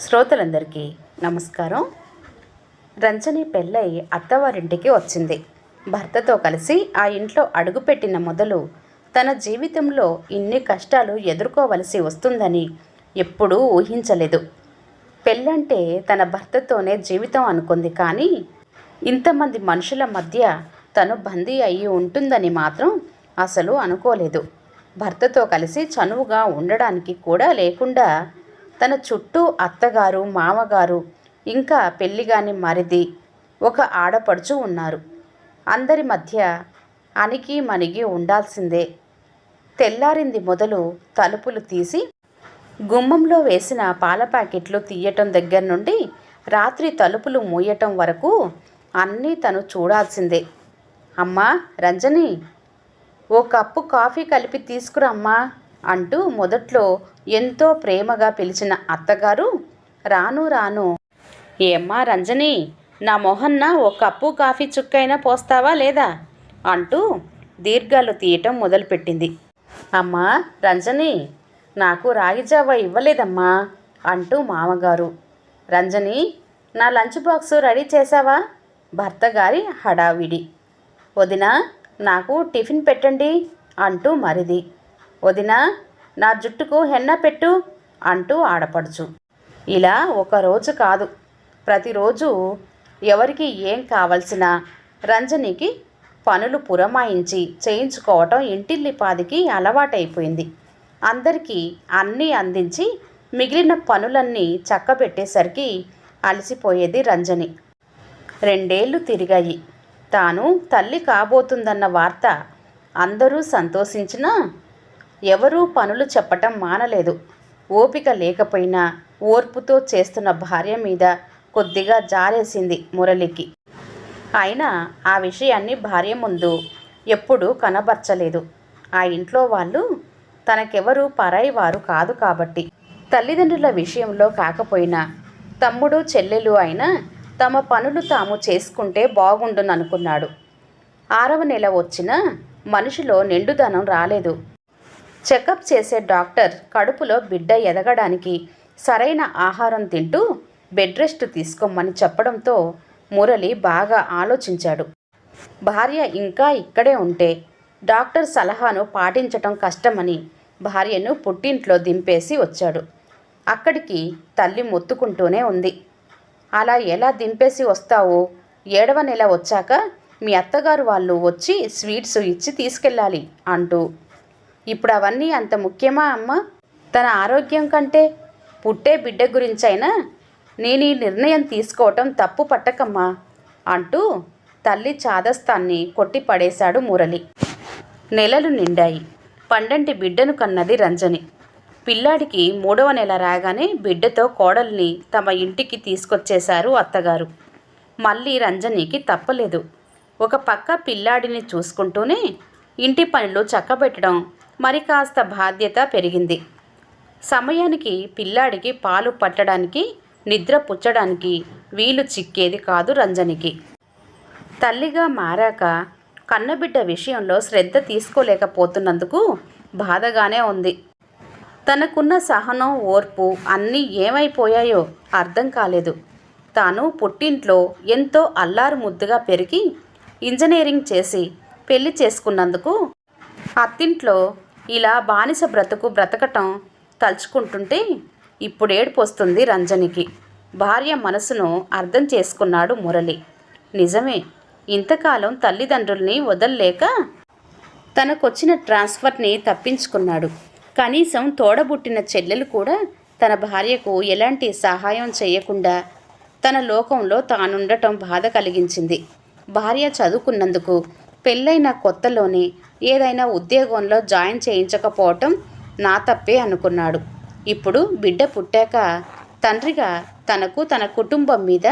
శ్రోతలందరికీ నమస్కారం. రంజని పెళ్ళై అత్తవారింటికి వచ్చింది. భర్తతో కలిసి ఆ ఇంట్లో అడుగుపెట్టిన మొదలు తన జీవితంలో ఇన్ని కష్టాలు ఎదుర్కోవలసి వస్తుందని ఎప్పుడూ ఊహించలేదు. పెళ్ళంటే తన భర్తతోనే జీవితం అనుకుంది కానీ ఇంతమంది మనుషుల మధ్య తను బందీ అయి ఉంటుందని మాత్రం అసలు అనుకోలేదు. భర్తతో కలిసి చనువుగా ఉండడానికి కూడా లేకుండా తన చుట్టూ అత్తగారు మామగారు ఇంకా పెళ్ళిగాని మరిది ఒక ఆడపడుచు ఉన్నారు. అందరి మధ్య అణిగి మణిగి ఉండాల్సిందే. తెల్లారింది మొదలు తలుపులు తీసి గుమ్మంలో వేసిన పాల ప్యాకెట్లు తీయటం దగ్గర నుండి రాత్రి తలుపులు మూయటం వరకు అన్నీ తను చూడాల్సిందే. అమ్మా రంజని ఓ కప్పు కాఫీ కలిపి తీసుకురమ్మా అంటూ మొదట్లో ఎంతో ప్రేమగా పిలిచిన అత్తగారు రాను రాను. ఏమ్మా రంజని నా మొహన్న ఓ కప్పు కాఫీ చుక్కైనా పోస్తావా లేదా? అంటూ దీర్ఘాలు తీయటం మొదలుపెట్టింది. అమ్మా రంజని నాకు రాగిజావ ఇవ్వలేదమ్మా అంటూ మామగారు. రంజని నా లంచ్ బాక్స్ రెడీ చేశావా? భర్త గారి హడావిడి. వదిన నాకు టిఫిన్ పెట్టండి అంటూ మరిది. వదిన నా జుట్టుకు హెన్న పెట్టు అంటూ ఆడపడుచు. ఇలా ఒక రోజు కాదు ప్రతిరోజు ఎవరికి ఏం కావలసినా రంజనికి పనులు పురమాయించి చేయించుకోవటం ఇంటిల్లిపాదికి అలవాటైపోయింది. అందరికీ అన్నీ అందించి మిగిలిన పనులన్నీ చక్కబెట్టేసరికి అలసిపోయేది రంజని. రెండేళ్ళు తిరిగాయి. తాను తల్లి కాబోతుందన్న వార్త అందరూ సంతోషించినా ఎవరూ పనులు చెప్పటం మానలేదు. ఓపిక లేకపోయినా ఓర్పుతో చేస్తున్న భార్య మీద కొద్దిగా జారేసింది మురళికి. అయినా ఆ విషయాన్ని భార్య ముందు ఎప్పుడూ కనబర్చలేదు. ఆ ఇంట్లో వాళ్ళు తనకెవరూ పరాయి వారు కాదు కాబట్టి. తల్లిదండ్రుల విషయంలో కాకపోయినా తమ్ముడు చెల్లెలు అయినా తమ పనులు తాము చేసుకుంటే బాగుండుననుకున్నాడు. ఆరవ నెల వచ్చినా మనిషిలో నిండుదనం రాలేదు. చెకప్ చేసే డాక్టర్ కడుపులో బిడ్డ ఎదగడానికి సరైన ఆహారం తింటూ బెడ్ రెస్ట్ తీసుకోమని చెప్పడంతో మురళి బాగా ఆలోచించాడు. భార్య ఇంకా ఇక్కడే ఉంటే డాక్టర్ సలహాను పాటించటం కష్టమని భార్యను పుట్టింట్లో దింపేసి వచ్చాడు. అక్కడికి తల్లి మొత్తుకుంటూనే ఉంది. అలా ఎలా దింపేసి వస్తావు? ఏడవ నెల వచ్చాక మీ అత్తగారు వాళ్ళు వచ్చి స్వీట్స్ ఇచ్చి తీసుకెళ్ళాలి అంటూ ఇప్పుడు అవన్నీ అంత ముఖ్యమా అమ్మ? తన ఆరోగ్యం కంటే పుట్టే బిడ్డ గురించైనా నేను ఈ నిర్ణయం తీసుకోవటం తప్పు పట్టకమ్మా అంటూ తల్లి చాదస్తాన్ని కొట్టి పడేశాడు మురళి. నెలలు నిండాయి. పండంటి బిడ్డను కన్నది రంజని. పిల్లాడికి మూడవ నెల రాగానే బిడ్డతో కోడల్ని తమ ఇంటికి తీసుకొచ్చేశారు అత్తగారు. మళ్ళీ రంజనికి తప్పలేదు. ఒక పక్క పిల్లాడిని చూసుకుంటూనే ఇంటి పనులు చక్కబెట్టడం మరి కాస్త బాధ్యత పెరిగింది. సమయానికి పిల్లాడికి పాలు పట్టడానికి నిద్ర పుచ్చడానికి వీలు చిక్కేది కాదు రంజనికి. తల్లిగా మారాక కన్నబిడ్డ విషయంలో శ్రద్ధ తీసుకోలేకపోతున్నందుకు బాధగానే ఉంది. తనకున్న సహనం ఓర్పు అన్నీ ఏమైపోయాయో అర్థం కాలేదు. తాను పుట్టింట్లో ఎంతో అల్లారు ముద్దుగా పెరిగి ఇంజనీరింగ్ చేసి పెళ్ళి చేసుకున్నందుకు అత్తింట్లో ఇలా బానిస బ్రతుకు బ్రతకటం తలుచుకుంటుంటే ఇప్పుడు ఏడుపు వస్తుంది రంజనికి. భార్య మనసును అర్థం చేసుకున్నాడు మురళి. నిజమే ఇంతకాలం తల్లిదండ్రుల్ని వదల్లేక తనకొచ్చిన ట్రాన్స్ఫర్ని తప్పించుకున్నాడు. కనీసం తోడబుట్టిన చెల్లెలు కూడా తన భార్యకు ఎలాంటి సహాయం చేయకుండా తన లోకంలో తానుండటం బాధ కలిగించింది. భార్య చదువుకున్నందుకు పెళ్ళైన కొత్తలోనే ఏదైనా ఉద్యోగంలో జాయిన్ చేయించకపోవటం నా తప్పే అనుకున్నాడు. ఇప్పుడు బిడ్డ పుట్టాక తండ్రిగా తనకు తన కుటుంబం మీద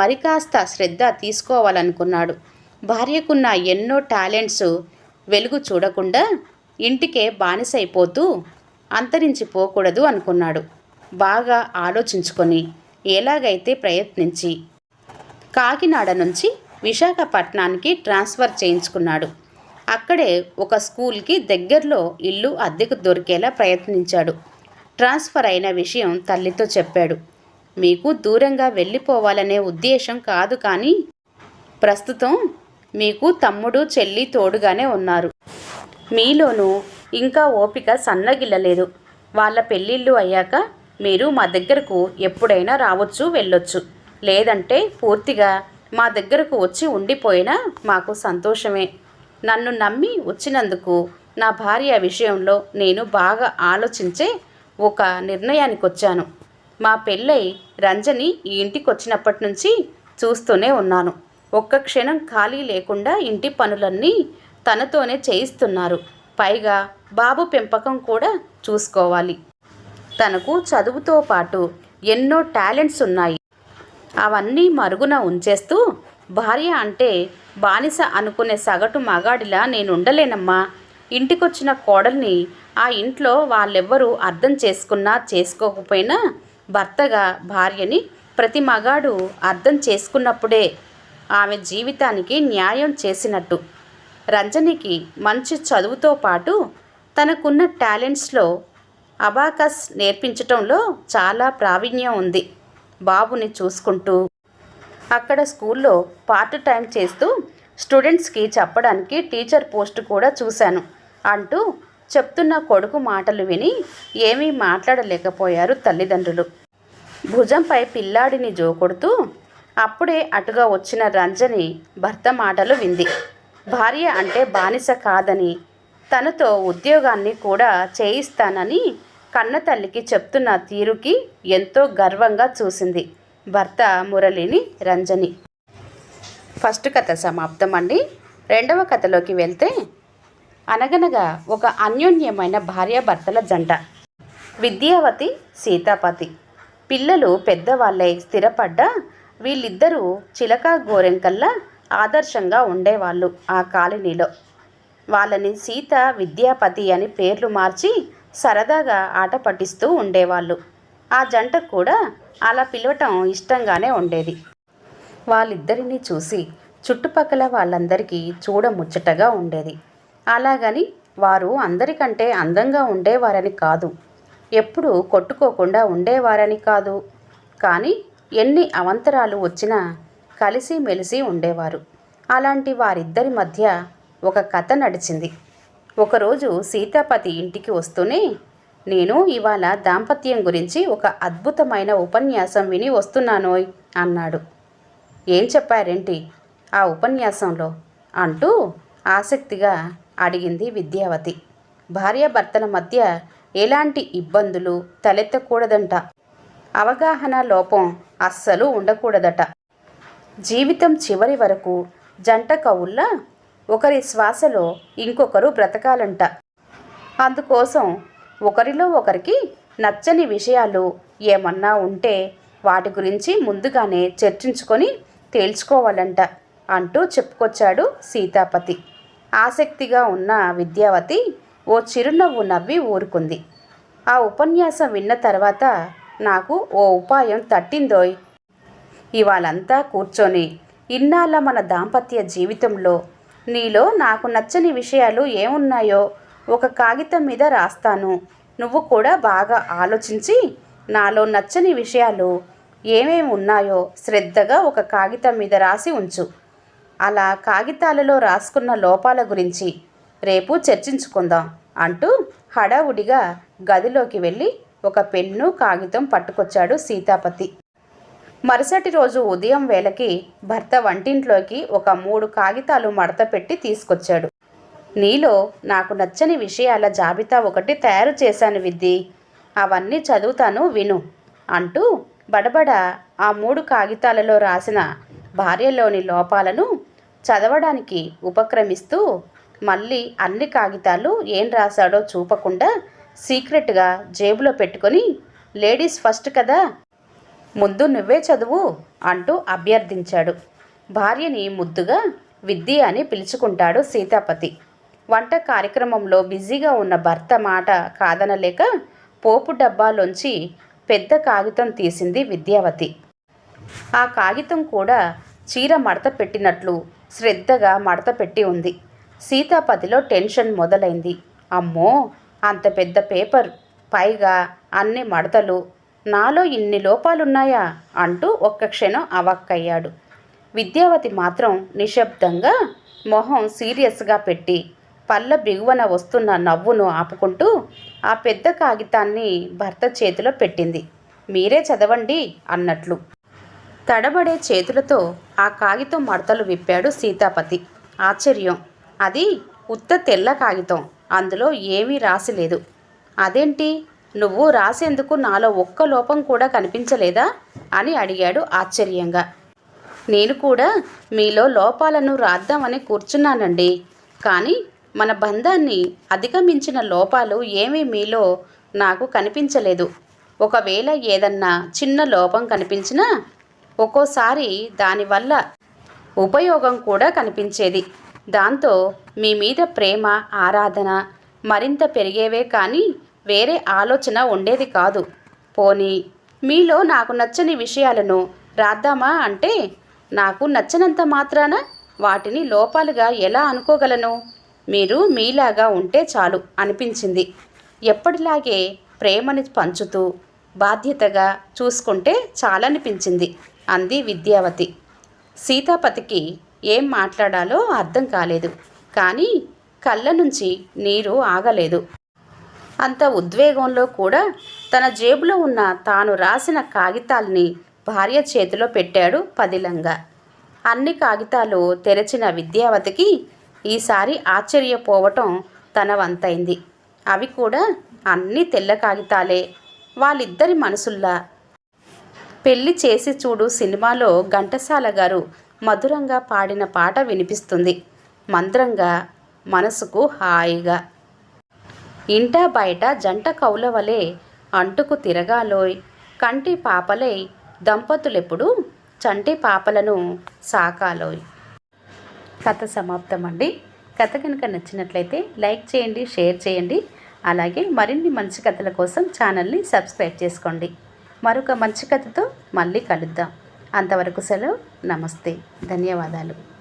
మరి కాస్త శ్రద్ధ తీసుకోవాలనుకున్నాడు. భార్యకున్న ఎన్నో టాలెంట్స్ వెలుగు చూడకుండా ఇంటికే బానిసైపోతూ అంతరించిపోకూడదు అనుకున్నాడు. బాగా ఆలోచించుకొని ఎలాగైతే ప్రయత్నించి కాకినాడ నుంచి విశాఖపట్నానికి ట్రాన్స్ఫర్ చేయించుకున్నాడు. అక్కడే ఒక స్కూల్కి దగ్గరలో ఇల్లు అద్దెకు దొరికేలా ప్రయత్నించాడు. ట్రాన్స్ఫర్ అయిన విషయం తల్లితో చెప్పాడు. మీకు దూరంగా వెళ్ళిపోవాలనే ఉద్దేశం కాదు కానీ ప్రస్తుతం మీకు తమ్ముడు చెల్లి తోడుగానే ఉన్నారు. మీలోనూ ఇంకా ఓపిక సన్నగిల్లలేదు. వాళ్ళ పెళ్ళిళ్ళు అయ్యాక మీరు మా దగ్గరకు ఎప్పుడైనా రావచ్చు వెళ్ళొచ్చు. లేదంటే పూర్తిగా మా దగ్గరకు వచ్చి ఉండిపోయినా మాకు సంతోషమే. నన్ను నమ్మి వచ్చినందుకు నా భార్య విషయంలో నేను బాగా ఆలోచించే ఒక నిర్ణయానికి వచ్చాను మా పెళ్ళై రంజని ఈ ఇంటికి వచ్చినప్పటి నుంచి చూస్తూనే ఉన్నాను. ఒక్క క్షణం ఖాళీ లేకుండా ఇంటి పనులన్నీ తనతోనే చేయిస్తున్నారు. పైగా బాబు పెంపకం కూడా చూసుకోవాలి. తనకు చదువుతో పాటు ఎన్నో టాలెంట్స్ ఉన్నాయి అవన్నీ మరుగున ఉంచేస్తూ భార్య అంటే బానిస అనుకునే సగటు మగాడిలా నేను ఉండలేనమ్మా ఇంటికొచ్చిన కోడల్ని ఆ ఇంట్లో వాళ్ళెవ్వరూ అర్థం చేసుకున్నా చేసుకోకపోయినా భర్తగా భార్యని ప్రతి మగాడు అర్థం చేసుకున్నప్పుడే ఆమె జీవితానికి న్యాయం చేసినట్టు. రంజనికి మంచి చదువుతో పాటు తనకున్న టాలెంట్స్లో అబాకస్ నేర్పించటంలో చాలా ప్రావీణ్యం ఉంది. బాబుని చూసుకుంటూ అక్కడ స్కూల్లో పార్ట్ టైం చేస్తూ స్టూడెంట్స్కి చెప్పడానికి టీచర్ పోస్ట్ కూడా చూశాను. అంటూ చెప్తున్న కొడుకు మాటలు విని ఏమీ మాట్లాడలేకపోయారు తల్లిదండ్రులు. భుజంపై పిల్లాడిని జోకొడుతూ అప్పుడే అటుగా వచ్చిన రంజని భర్త మాటలు వింది. భార్య అంటే బానిస కాదని తనతో ఉద్యోగాన్ని కూడా చేయిస్తానని కన్న తల్లికి చెప్తున్న తీరుకి ఎంతో గర్వంగా చూసింది భర్త మురళిని రంజని. ఫస్ట్ కథ సమాప్తం అండి రెండవ కథలోకి వెళ్తే అనగనగా ఒక అన్యోన్యమైన భార్యాభర్తల జంట. విద్యావతి సీతాపతి. పిల్లలు పెద్దవాళ్ళై స్థిరపడ్డా వీళ్ళిద్దరూ చిలకా గోరెంకల్లా ఆదర్శంగా ఉండేవాళ్ళు ఆ కాలనీలో. వాళ్ళని సీత విద్యాపతి అని పేర్లు మార్చి సరదాగా ఆట పట్టిస్తూ ఉండేవాళ్ళు. ఆ జంట కూడా అలా పిలవటం ఇష్టంగానే ఉండేది. వాళ్ళిద్దరినీ చూసి చుట్టుపక్కల వాళ్ళందరికీ చూడముచ్చటగా ఉండేది. అలాగని వారు అందరికంటే అందంగా ఉండేవారని కాదు. ఎప్పుడూ కొట్టుకోకుండా ఉండేవారని కాదు. కానీ ఎన్ని అవంతరాలు వచ్చినా కలిసిమెలిసి ఉండేవారు. అలాంటి వారిద్దరి మధ్య ఒక కథ నడిచింది. ఒకరోజు సీతాపతి ఇంటికి వస్తూనే నేను ఇవాళ దాంపత్యం గురించి ఒక అద్భుతమైన ఉపన్యాసం విని వస్తున్నానోయ్ అన్నాడు. ఏం చెప్పారేంటి ఆ ఉపన్యాసంలో? అంటూ ఆసక్తిగా అడిగింది విద్యావతి. భార్యాభర్తల మధ్య ఎలాంటి ఇబ్బందులు తలెత్తకూడదంట. అవగాహన లోపం అస్సలు ఉండకూడదట. జీవితం చివరి వరకు జంట కవుల్లా ఒకరి శ్వాసలో ఇంకొకరు బ్రతకాలంట. అందుకోసం ఒకరిలో ఒకరికి నచ్చని విషయాలు ఏమన్నా ఉంటే వాటి గురించి ముందుగానే చర్చించుకొని తేల్చుకోవాలంట అంటూ చెప్పుకొచ్చాడు సీతాపతి. ఆసక్తిగా ఉన్న విద్యావతి ఓ చిరునవ్వు నవ్వి ఊరుకుంది. ఆ ఉపన్యాసం విన్న తర్వాత నాకు ఓ ఉపాయం తట్టిందోయ్. ఇవాళంతా కూర్చొని ఇన్నాళ్ళ మన దాంపత్య జీవితంలో నీలో నాకు నచ్చని విషయాలు ఏమున్నాయో ఒక కాగితం మీద రాస్తాను. నువ్వు కూడా బాగా ఆలోచించి నాలో నచ్చని విషయాలు ఏమేమి ఉన్నాయో శ్రద్ధగా ఒక కాగితం మీద రాసి ఉంచు. అలా కాగితాలలో రాసుకున్న లోపాల గురించి రేపు చర్చించుకుందాం అంటూ హడావుడిగా గదిలోకి వెళ్ళి ఒక పెన్ను కాగితం పట్టుకొచ్చాడు సీతాపతి. మరుసటి రోజు ఉదయం వేళకి భర్త వంటింట్లోకి ఒక మూడు కాగితాలు మడత పెట్టి తీసుకొచ్చాడు. నీలో నాకు నచ్చని విషయాల జాబితా ఒకటి తయారు చేశాను విద్ది. అవన్నీ చదువుతాను విను అంటూ బడబడ ఆ మూడు కాగితాలలో రాసిన భార్యలోని లోపాలను చదవడానికి ఉపక్రమిస్తూ మళ్ళీ అన్ని కాగితాలు ఏం రాశాడో చూపకుండా సీక్రెట్గా జేబులో పెట్టుకొని లేడీస్ ఫస్ట్ కదా! ముందు నువ్వే చదువు అంటూ అభ్యర్థించాడు. భార్యని ముద్దుగా విద్య అని పిలుచుకుంటాడు సీతాపతి. వంట కార్యక్రమంలో బిజీగా ఉన్న భర్త మాట కాదనలేక పోపు డబ్బాలోంచి పెద్ద కాగితం తీసింది విద్యావతి. ఆ కాగితం కూడా చీర మడత పెట్టినట్లు శ్రద్ధగా మడత పెట్టి ఉంది. సీతాపతిలో టెన్షన్ మొదలైంది. అమ్మో! అంత పెద్ద పేపర్ పైగా అన్ని మడతలు నాలో ఇన్ని లోపాలున్నాయా? అంటూ ఒక్క క్షణం అవాక్కయ్యాడు. విద్యావతి మాత్రం నిశ్శబ్దంగా మొహం సీరియస్గా పెట్టి పళ్ళ బిగువన వస్తున్న నవ్వును ఆపుకుంటూ ఆ పెద్ద కాగితాన్ని భర్త చేతిలో పెట్టింది. మీరే చదవండి అన్నట్లు. తడబడే చేతులతో ఆ కాగితం మడతలు విప్పాడు సీతాపతి. ఆశ్చర్యం. అది ఉత్త తెల్ల కాగితం. అందులో ఏమీ రాసిలేదు అదేంటి? నువ్వు రాసేందుకు నాలో ఒక్క లోపం కూడా కనిపించలేదా? అని అడిగాడు ఆశ్చర్యంగా. నేను కూడా మీలో లోపాలను రాద్దామని కూర్చున్నానండి. కానీ మన బంధాన్ని అధిగమించిన లోపాలు ఏమీ మీలో నాకు కనిపించలేదు. ఒకవేళ ఏదన్నా చిన్న లోపం కనిపించినా ఒక్కోసారి దానివల్ల ఉపయోగం కూడా కనిపించేది. దాంతో మీ మీద ప్రేమ ఆరాధన మరింత పెరిగేవే కానీ వేరే ఆలోచన ఉండేది కాదు. పోనీ మీలో నాకు నచ్చని విషయాలను రాద్దామా అంటే నాకు నచ్చనంత మాత్రాన వాటిని లోపాలుగా ఎలా అనుకోగలను? మీరు మీలాగా ఉంటే చాలు అనిపించింది. ఎప్పటిలాగే ప్రేమని పంచుతూ బాధ్యతగా చూసుకుంటే చాలనిపించింది అంది విద్యావతి. సీతాపతికి ఏం మాట్లాడాలో అర్థం కాలేదు. కానీ కళ్ళ నుంచి నీరు ఆగలేదు. అంత ఉద్వేగంలో కూడా తన జేబులో ఉన్న తాను రాసిన కాగితాల్ని భార్య చేతిలో పెట్టాడు పదిలంగా. అన్ని కాగితాలు తెరచిన విద్యావతికి ఈసారి ఆశ్చర్యపోవటం తన వంతైంది అవి కూడా అన్ని తెల్ల కాగితాలే. వాళ్ళిద్దరి మనసుల్లా. పెళ్ళి చేసి చూడు సినిమాలో ఘంటసాల గారు మధురంగా పాడిన పాట వినిపిస్తుంది. మంద్రంగా మనసుకు హాయిగా. ఇంటా బయట జంట కౌల వలె అంటుకు తిరగాలోయ్. కంటి పాపలై దంపతులెప్పుడు చంటి పాపలను సాకాలోయ్. కథ సమాప్తం అండి కథ కనుక నచ్చినట్లయితే లైక్ చేయండి షేర్ చేయండి. అలాగే మరిన్ని మంచి కథల కోసం ఛానల్ని సబ్స్క్రైబ్ చేసుకోండి. మరొక మంచి కథతో మళ్ళీ కలుద్దాం. అంతవరకు సెలవు. నమస్తే. ధన్యవాదాలు.